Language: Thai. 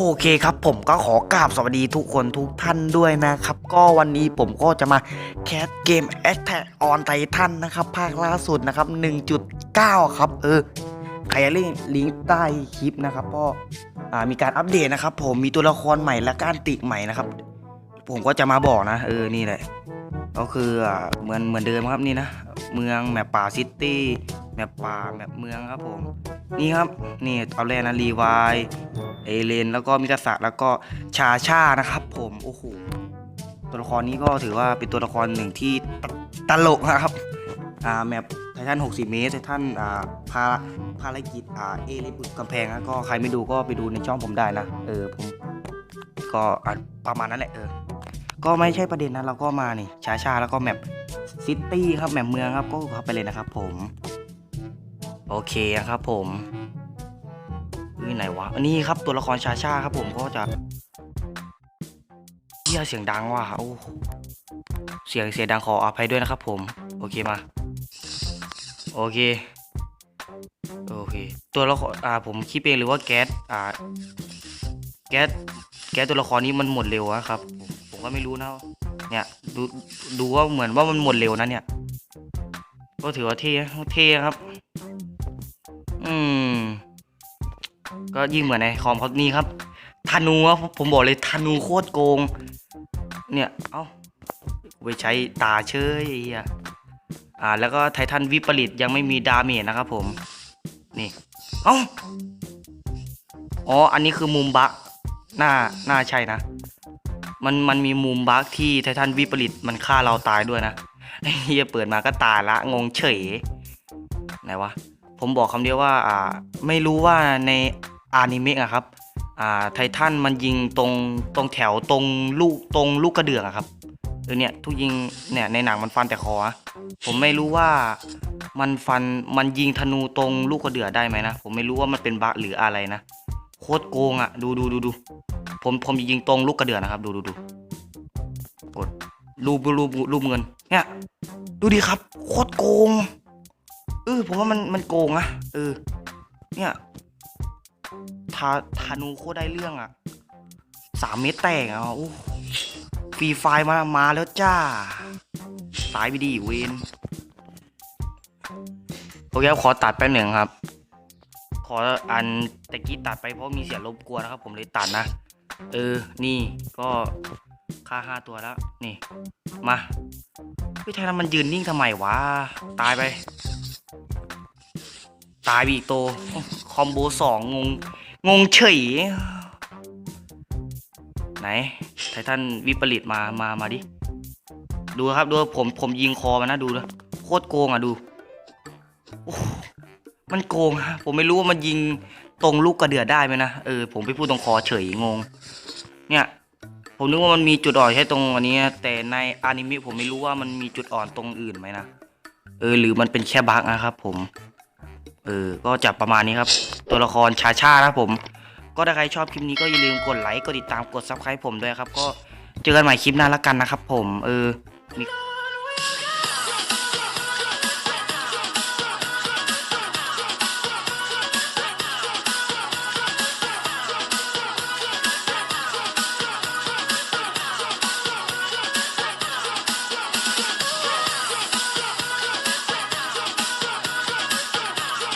โอเคครับผมก็ขอกราบสวัสดีทุกคนทุกท่านด้วยนะครับ ก็วันนี้ผมก็จะมาแคสเกม Attack on Titan นะครับ ภาคล่าสุดนะครับ 1.9 ครับ เออ ใครอยากเล่นลิงก์ใต้คลิปนะครับก็อ่ามีการอัปเดตนะครับ ผมมีตัวละครใหม่และการติใหม่นะครับ ผมก็จะมาบอกนะ เออ นี่แหละ ก็คือเหมือนเหมือนเดิมครับนี่นะ เมืองแมปป่าซิตี้ แมปป่าแมปเมืองครับผม นี่ครับ นี่เอาแรกนะรีวายเอเลน แล้วก็มิกาสะแล้วก็ชาชานะครับ ผมโอ้โหตัวละครนี้ก็ถือว่าเป็นตัวละครหนึ่งที่ตตลกนะครับอ่าแมปไททัน60 เมตรไททันอ่าภาภารกิจอ่าเอเลนบุกกำแพงนะก็ใครไม่ดูก็ไปดูในช่องผมได้นะเออผมก็ประมาณนั้นแหละเออก็ไม่ใช่ประเด็นนะเราก็มานี่ชาชาแล้วก็แมปซิตี้ครับแมปเมืองครับก็เข้าไปเลยนะครับผม โอเคครับผมนี่ไหนวะอันนี้ครับตัวละครชาชาครับผมก็จะเฮียเสียงดังว่ะโอ้เสียงเสียงดังขออภัยด้วยนะครับ ผม โอเคมา โอเคโอเค ตัวละครอ่าผมคิดเองหรือว่าแก๊สอ่าแก๊สแก๊สตัวละครนี้มันหมดเร็วอะครับ ผมผมก็ไม่รู้นะเนี่ยดูดูว่าเหมือนว่ามันหมดเร็วนะเนี่ย ก็ถือว่าเท่เท่ครับ อืม ก็ยิ่งเหมือนในคอมเขานี่ครับธนูอะผมผมบอกเลยธนูโคตรโกง เนี่ย เอ้าไปใช้ตาเชยไอ้เฮียอ่า แล้วก็ไททันวิปริตยังไม่มีดาเมจนะครับผม นี่ เอ้าอ๋อ อันนี้คือมุมบักน่า น่าใช่นะ มัน มันมีมุมบักที่ไททันวิปริตมันฆ่าเราตายด้วยนะ ไอ้เฮียเปิดมาก็ตายละ งงเฉย ไหนวะ ผมบอกคำเดียวว่าอ่าไม่รู้ว่าในอนิเมะอะครับอ่าไททันมันยิงตรงตรงแถวตรงลูกตรงลูกกระเดื่องอะครับเออเนี่ยทุกยิงเนี่ยในหนังมันฟันแต่คออะผมไม่รู้ว่ามันฟันมันยิงธนูตรงลูกกระเดื่องได้ไหมนะผมไม่รู้ว่ามันเป็นบั๊กหรืออะไรนะโคตรโกงอะดูดูดูดูผมผมยิงตรงลูกกระเดื่องนะครับ ดูดูดูกดรูปรูปรูปเงินเนี่ยดูดิครับโคตรโกง เออผมว่ามันมันโกงอะเออ เนี่ยทาธานูโคได้เรื่องอะสามเมตรแตกอะโอ้ฟรีไฟล์มามาแล้วจ้า สายไปดีเวนโอเคครับขอตัดแป๊บหนึ่งครับ ขออันตะกี้ตัดไปเพราะมีเสียงรบกวนนะครับ ผมเลยตัดนะ เออ นี่ก็ค่าห้าตัวแล้ว นี่ มาพี่ไทยมันยืนนิ่งทำไมวะ ตายไป ตายไปอีกตัวคอมโบสองงง งงเฉย ไหน ไททันวิปริตมามามาดิ ดูครับดูผมผมยิงคอมันนะดูนะโคตรโกงอะดูมันโกงฮะผมไม่รู้ว่ามันยิงตรงลูกกระเดือดได้ไหมนะเออผมไปพูดตรงคอเฉยงง เนี่ยผมนึกว่ามันมีจุดอ่อนแค่ตรงอันนี้ แต่ในอนิเมะผมไม่รู้ว่ามันมีจุดอ่อนตรงอื่นไหมนะเออหรือมันเป็นแค่บั๊กนะครับผม เออ ก็จะประมาณนี้ครับ ตัวละครชาชานะครับผม ก็ถ้าใครชอบคลิปนี้ก็อย่าลืมกดไลค์ กดติดตาม กดซับสไครต์ผมด้วยครับ ก็เจอกันใหม่คลิปหน้าละกันนะครับผม เออมี